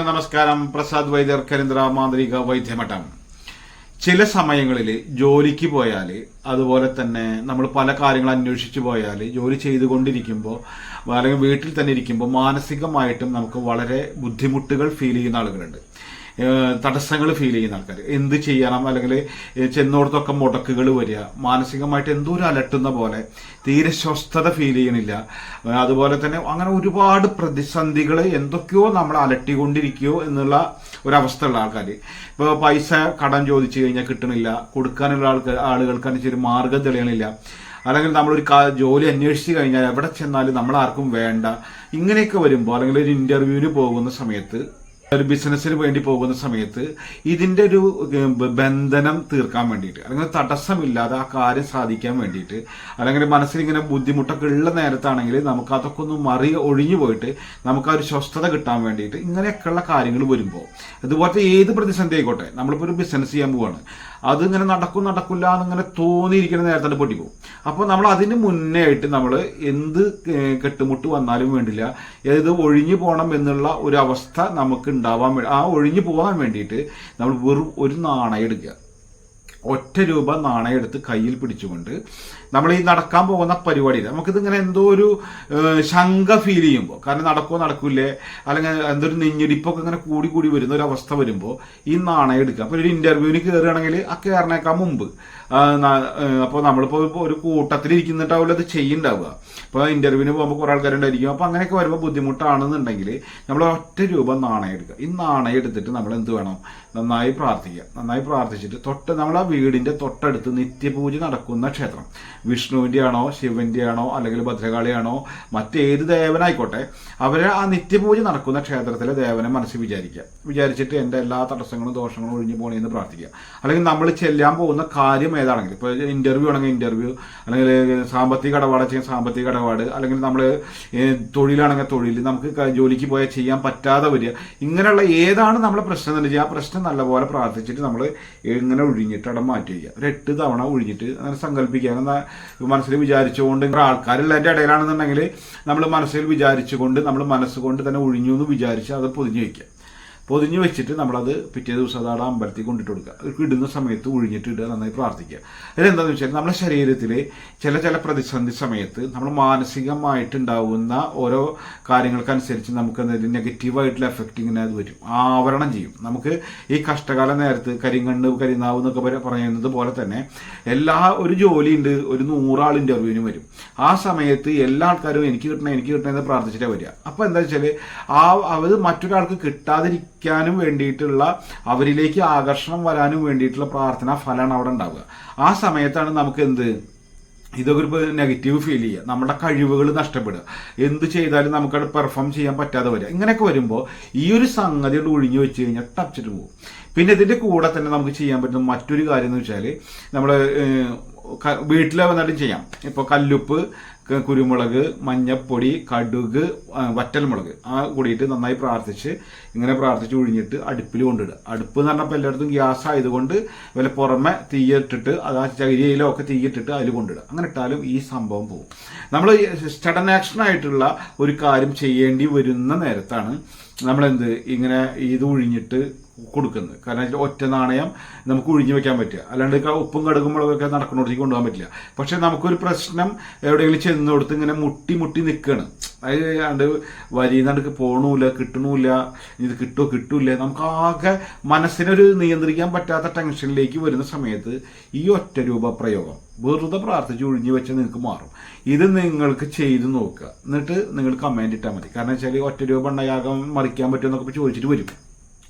നമസ്കാരം. പ്രസാദ് വൈദ്യർ കരിന്ദ്ര മാന്ത്രിക വൈദ്യമഠം. ചില സമയങ്ങളിൽ ജോലിക്ക് പോയാൽ അതുപോലെ തന്നെ നമ്മൾ പല കാര്യങ്ങൾ അന്വേഷിച്ച് പോയാൽ ജോലി ചെയ്തുകൊണ്ടിരിക്കുമ്പോൾ അല്ലെങ്കിൽ വീട്ടിൽ തന്നെ ഇരിക്കുമ്പോൾ മാനസികമായിട്ടും നമുക്ക് വളരെ ബുദ്ധിമുട്ടുകൾ ഫീൽ ചെയ്യുന്ന ആളുകളുണ്ട്. തടസ്സങ്ങൾ ഫീൽ ചെയ്യുന്ന ആൾക്കാർ എന്ത് ചെയ്യണം? അല്ലെങ്കിൽ ചെന്നോടത്തൊക്കെ മുടക്കുകൾ വരിക. മാനസികമായിട്ട് എന്തോ ഒരു അലട്ടുന്ന പോലെ തീരെ സ്വസ്ഥത ഫീൽ ചെയ്യണില്ല. അതുപോലെ തന്നെ അങ്ങനെ ഒരുപാട് പ്രതിസന്ധികൾ എന്തൊക്കെയോ നമ്മൾ അലട്ടിക്കൊണ്ടിരിക്കുകയോ എന്നുള്ള ഒരവസ്ഥയുള്ള ആൾക്കാർ ഇപ്പോൾ പൈസ കടം ചോദിച്ചു കഴിഞ്ഞാൽ കിട്ടണില്ല. കൊടുക്കാനുള്ള ആൾക്കാർ ആളുകൾക്കനുസരിച്ച് മാർഗം തെളിയണില്ല. അല്ലെങ്കിൽ നമ്മളൊരു ജോലി അന്വേഷിച്ച് കഴിഞ്ഞാൽ എവിടെ ചെന്നാലും നമ്മൾ ആർക്കും വേണ്ട. ഇങ്ങനെയൊക്കെ വരുമ്പോൾ അല്ലെങ്കിൽ ഒരു ഇന്റർവ്യൂവിന് പോകുന്ന സമയത്ത് ഒരു ബിസിനസ്സിന് വേണ്ടി പോകുന്ന സമയത്ത് ഇതിന്റെ ഒരു ബന്ധനം തീർക്കാൻ വേണ്ടിയിട്ട് അല്ലെങ്കിൽ തടസ്സമില്ലാതെ ആ കാര്യം സാധിക്കാൻ വേണ്ടിയിട്ട് അല്ലെങ്കിൽ മനസ്സിൽ ഇങ്ങനെ ബുദ്ധിമുട്ടൊക്കെ ഉള്ള നേരത്താണെങ്കിൽ നമുക്ക് അതൊക്കെ ഒന്ന് മറി ഒഴിഞ്ഞു പോയിട്ട് നമുക്ക് ആ ഒരു സ്വസ്ഥത കിട്ടാൻ വേണ്ടിയിട്ട് ഇങ്ങനെയൊക്കെയുള്ള കാര്യങ്ങൾ വരുമ്പോൾ ഇതുപോലത്തെ ഏത് പ്രതിസന്ധി ആയിക്കോട്ടെ നമ്മളിപ്പോൾ ഒരു ബിസിനസ് ചെയ്യാൻ പോവാണ് അതിങ്ങനെ നടക്കും നടക്കില്ല എന്നിങ്ങനെ തോന്നിയിരിക്കുന്ന നേരത്തെ പൊട്ടിപ്പോകും അപ്പോൾ നമ്മൾ അതിന് മുന്നേ ആയിട്ട് നമ്മൾ എന്ത് കെട്ടുമുട്ട് വന്നാലും വേണ്ടില്ല ഏത് ഒഴിഞ്ഞു പോകണം എന്നുള്ള ഒരു അവസ്ഥ നമുക്ക് ഉണ്ടാവാൻ ആ ഒഴിഞ്ഞു പോകാൻ വേണ്ടിയിട്ട് നമ്മൾ വെറും ഒരു നാണയം എടുക്കുക. ഒറ്റ രൂപ നാണയം എടുത്ത് കയ്യിൽ പിടിച്ചുകൊണ്ട് നമ്മൾ ഈ നടക്കാൻ പോകുന്ന പരിപാടിയിൽ നമുക്കിത് ഇങ്ങനെ എന്തോ ഒരു ശങ്ക ഫീൽ ചെയ്യുമ്പോൾ കാരണം നടക്കുമോ നടക്കൂലേ അല്ലെങ്കിൽ എന്തൊരു നെഞ്ഞിടിപ്പൊക്കെ ഇങ്ങനെ കൂടി കൂടി വരുന്ന ഒരു അവസ്ഥ വരുമ്പോൾ ഈ നാണയം എടുക്കുക. അപ്പോൾ ഒരു ഇന്റർവ്യൂവിന് കയറുകയാണെങ്കിൽ ആ കയറിനേക്കാൾ മുമ്പ് അപ്പോൾ നമ്മളിപ്പോൾ ഒരു കൂട്ടത്തിൽ ഇരിക്കുന്നിട്ടാവില്ല അത് ചെയ്യുന്നുണ്ടാവുക അപ്പോൾ ഇന്റർവ്യൂവിന് പോകുമ്പോൾ കുറേ ആൾക്കാരുണ്ടായിരിക്കും. അപ്പോൾ അങ്ങനെയൊക്കെ വരുമ്പോൾ ബുദ്ധിമുട്ടാണെന്നുണ്ടെങ്കിൽ നമ്മൾ ഒറ്റ രൂപ നാണയം എടുക്കുക. ഈ നാണയം എടുത്തിട്ട് നമ്മൾ എന്ത് വേണം? നന്നായി പ്രാർത്ഥിക്കുക. നന്നായി പ്രാർത്ഥിച്ചിട്ട് തൊട്ട് നമ്മളെ വീടിന്റെ തൊട്ടടുത്ത് നിത്യപൂജ നടക്കുന്ന ക്ഷേത്രം. ശിവന്റെ ആണോ അല്ലെങ്കിൽ ഭദ്രകാളിയാണോ മറ്റേത് ദേവനായിക്കോട്ടെ അവരെ ആ നിത്യപൂജ നടക്കുന്ന ക്ഷേത്രത്തിലെ ദേവനെ മനസ്സിൽ വിചാരിക്കുക. വിചാരിച്ചിട്ട് എന്റെ എല്ലാ തടസ്സങ്ങളും ദോഷങ്ങളും ഒഴിഞ്ഞു പോകണമെന്ന് പ്രാർത്ഥിക്കുക. അല്ലെങ്കിൽ നമ്മൾ ചെല്ലാൻ പോകുന്ന കാര്യം ഏതാണെങ്കിലും ഇപ്പോൾ ഇന്റർവ്യൂ ആണെങ്കിൽ ഇന്റർവ്യൂ അല്ലെങ്കിൽ സാമ്പത്തിക ഇടപാട് ചെയ്യാൻ സാമ്പത്തിക ഇടപാട് അല്ലെങ്കിൽ നമ്മൾ തൊഴിലാണെങ്കിൽ തൊഴിൽ നമുക്ക് ജോലിക്ക് പോയാൽ ചെയ്യാൻ പറ്റാതെ വരിക ഇങ്ങനെയുള്ള ഏതാണ് നമ്മളെ പ്രശ്നം എന്ന് വെച്ചാൽ ആ പ്രശ്നം നല്ലപോലെ പ്രാർത്ഥിച്ചിട്ട് നമ്മൾ ഇങ്ങനെ ഒഴിഞ്ഞിട്ട് അവിടെ മാറ്റി വയ്ക്കുക. ഒരു എട്ട് തവണ ഒഴിഞ്ഞിട്ട് അങ്ങനെ സങ്കല്പിക്കുക എന്നാൽ മനസ്സിൽ വിചാരിച്ചുകൊണ്ട് ആൾക്കാരുള്ളതിന്റെ ഇടയിലാണെന്നുണ്ടെങ്കിൽ നമ്മൾ മനസ്സിൽ വിചാരിച്ചുകൊണ്ട് നമ്മൾ മനസ്സുകൊണ്ട് തന്നെ ഒഴിഞ്ഞു എന്ന് വിചാരിച്ച് അത് പൊതിഞ്ഞു വയ്ക്കുക. പൊതിഞ്ഞു വെച്ചിട്ട് നമ്മളത് പിറ്റേ ദിവസം അത് അമ്പലത്തിൽ കൊണ്ടിട്ട് കൊടുക്കുക. അത് ഇടുന്ന സമയത്ത് ഒഴിഞ്ഞിട്ട് ഇടുക നന്നായി പ്രാർത്ഥിക്കുക. അതെന്താണെന്ന് വെച്ചാൽ നമ്മുടെ ശരീരത്തിൽ ചില ചില പ്രതിസന്ധി സമയത്ത് നമ്മൾ മാനസികമായിട്ടുണ്ടാവുന്ന ഓരോ കാര്യങ്ങൾക്കനുസരിച്ച് നമുക്ക് എന്തെങ്കിലും നെഗറ്റീവായിട്ടുള്ള എഫക്റ്റ് ഇങ്ങനെ അത് വരും. ആവരണം ചെയ്യും. നമുക്ക് ഈ കഷ്ടകാല നേരത്ത് കരിങ്കണ്ണ് കരിനാവ് എന്നൊക്കെ പറയുന്നത് പോലെ തന്നെ എല്ലാ ഒരു ജോലിയുണ്ട് ഒരു നൂറാൾ ഇന്റർവ്യൂവിന് വരും. ആ സമയത്ത് എല്ലാ ആൾക്കാരും എനിക്ക് കിട്ടണം എനിക്ക് കിട്ടണം എന്ന് പ്രാർത്ഥിച്ചിട്ടേ വരിക. അപ്പോൾ എന്താ വെച്ചാൽ ആ അത് മറ്റൊരാൾക്ക് കിട്ടാതിരിക്കാനും വേണ്ടിയിട്ടുള്ള അവരിലേക്ക് ആകർഷണം വരാനും വേണ്ടിയിട്ടുള്ള പ്രാർത്ഥന ഫലമാണ് അവിടെ ഉണ്ടാവുക. ആ സമയത്താണ് നമുക്ക് എന്ത്? ഇതൊക്കെ ഒരു നെഗറ്റീവ് ഫീൽ ചെയ്യുക. നമ്മുടെ കഴിവുകൾ നഷ്ടപ്പെടുക. എന്ത് ചെയ്താലും നമുക്കത് പെർഫോം ചെയ്യാൻ പറ്റാതെ വരിക. ഇങ്ങനെയൊക്കെ വരുമ്പോൾ ഈ ഒരു സംഗതി ഒഴിഞ്ഞു വെച്ച് കഴിഞ്ഞാൽ ടച്ചിട്ട് പോകും. പിന്നെ ഇതിന്റെ കൂടെ തന്നെ നമുക്ക് ചെയ്യാൻ പറ്റുന്ന മറ്റൊരു കാര്യം എന്ന് വെച്ചാൽ നമ്മൾ വീട്ടിൽ വന്നിട്ടും ചെയ്യാം. ഇപ്പോൾ കല്ലുപ്പ് കുരുമുളക് മഞ്ഞപ്പൊടി കടുക് വറ്റൽമുളക്. ആ കൂടിയിട്ട് നന്നായി പ്രാർത്ഥിച്ച് ഇങ്ങനെ പ്രാർത്ഥിച്ച് ഒഴിഞ്ഞിട്ട് അടുപ്പിൽ കൊണ്ടിടുക. അടുപ്പ് എന്ന് പറഞ്ഞപ്പോൾ എല്ലായിടത്തും ഗ്യാസ് ആയതുകൊണ്ട് വല്ല പുറമെ തീയിട്ടിട്ട് അത് ആ ചകിരിയിലോ ഒക്കെ തീയിട്ടിട്ട് അതിൽ കൊണ്ടിടുക. അങ്ങനെ ഇട്ടാലും ഈ സംഭവം പോകും. നമ്മൾ സ്റ്റഡൻ ആക്ഷൻ ആയിട്ടുള്ള ഒരു കാര്യം ചെയ്യേണ്ടി വരുന്ന നേരത്താണ് നമ്മളെന്ത് ഇങ്ങനെ ഇത് ഒഴിഞ്ഞിട്ട് കൊടുക്കുന്നത്. കാരണം വെച്ചാൽ ഒറ്റ നാണയം നമുക്ക് ഒഴിഞ്ഞു വെക്കാൻ പറ്റുക അല്ലാണ്ട് ഉപ്പും കടുകും മുളകൊക്കെ നടക്കുന്നിടത്തേക്ക് കൊണ്ടുപോകാൻ പറ്റില്ല. പക്ഷെ നമുക്കൊരു പ്രശ്നം എവിടെയെങ്കിലും ചെന്ന് കൊടുത്ത് ഇങ്ങനെ മുട്ടി മുട്ടി നിൽക്കുകയാണ് അതായത് വരിയുന്നടുക്ക് പോകണമില്ല കിട്ടണമില്ല ഇത് കിട്ടുമോ കിട്ടൂല നമുക്ക് ആകെ മനസ്സിനൊരു നിയന്ത്രിക്കാൻ പറ്റാത്ത ടെൻഷനിലേക്ക് വരുന്ന സമയത്ത് ഈ ഒറ്റ രൂപ പ്രയോഗം വെറുതെ പ്രാർത്ഥിച്ച് ഒഴിഞ്ഞു വെച്ചാൽ നിങ്ങൾക്ക് മാറും. ഇത് നിങ്ങൾക്ക് ചെയ്ത് നോക്കുക. എന്നിട്ട് നിങ്ങൾ കമന്റ് ഇട്ടാൽ മതി. കാരണം വെച്ചാൽ ഒറ്റ രൂപ ഉണ്ടായാകാൻ മറിക്കാൻ പറ്റുമെന്നൊക്കെ ചോദിച്ചിട്ട് വരും.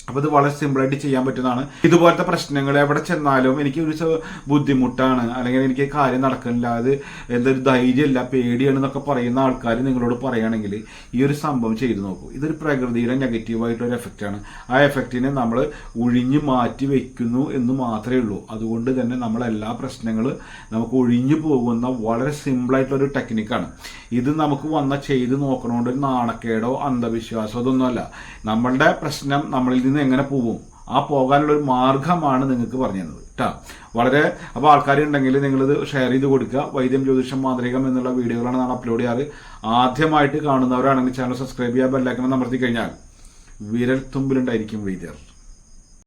അപ്പൊ ഇത് വളരെ സിമ്പിളായിട്ട് ചെയ്യാൻ പറ്റുന്നതാണ്. ഇതുപോലത്തെ പ്രശ്നങ്ങൾ എവിടെ ചെന്നാലും എനിക്ക് ഒരു ബുദ്ധിമുട്ടാണ്. അല്ലെങ്കിൽ എനിക്ക് കാര്യം നടക്കുന്നില്ല. അത് എന്തൊരു ധൈര്യമില്ല പേടിയാണ് എന്നൊക്കെ പറയുന്ന ആൾക്കാർ നിങ്ങളോട് പറയുകയാണെങ്കിൽ ഈ ഒരു സംഭവം ചെയ്തു നോക്കൂ. ഇതൊരു പ്രകൃതിയുടെ നെഗറ്റീവായിട്ടൊരു എഫക്റ്റാണ് ആ എഫക്റ്റിനെ നമ്മൾ ഒഴിഞ്ഞു മാറ്റി വെക്കുന്നു എന്ന് മാത്രമേ ഉള്ളൂ. അതുകൊണ്ട് തന്നെ നമ്മൾ എല്ലാ പ്രശ്നങ്ങളും നമുക്ക് ഒഴിഞ്ഞു പോകുന്ന വളരെ സിമ്പിളായിട്ടുള്ള ഒരു ടെക്നിക്കാണ് ഇത് നമുക്ക് വന്ന ചെയ്ത് നോക്കണോണ്ട് നാണക്കേടോ അന്ധവിശ്വാസമോ ഇതൊന്നുമല്ല നമ്മളുടെ പ്രശ്നം നമ്മളിൽ നിന്ന് എങ്ങനെ പോവും? ആ പോകാനുള്ള ഒരു മാർഗമാണ് നിങ്ങൾക്ക് പറഞ്ഞു തന്നത് കേട്ടോ വളരെ അപ്പോൾ ആൾക്കാരുണ്ടെങ്കിൽ നിങ്ങളിത് ഷെയർ ചെയ്ത് കൊടുക്കുക. വൈദ്യം ജ്യോതിഷം മാന്ത്രികം എന്നുള്ള വീഡിയോകളാണ് നാളെ അപ്ലോഡ് ചെയ്യാറ്. ആദ്യമായിട്ട് കാണുന്നവരാണെങ്കിൽ ചാനൽ സബ്സ്ക്രൈബ് ചെയ്യാൻ ബെല്ലൈക്കണം അമർത്തി കഴിഞ്ഞാൽ വിരൽ തുമ്പിലുണ്ടായിരിക്കും വൈദ്യർ.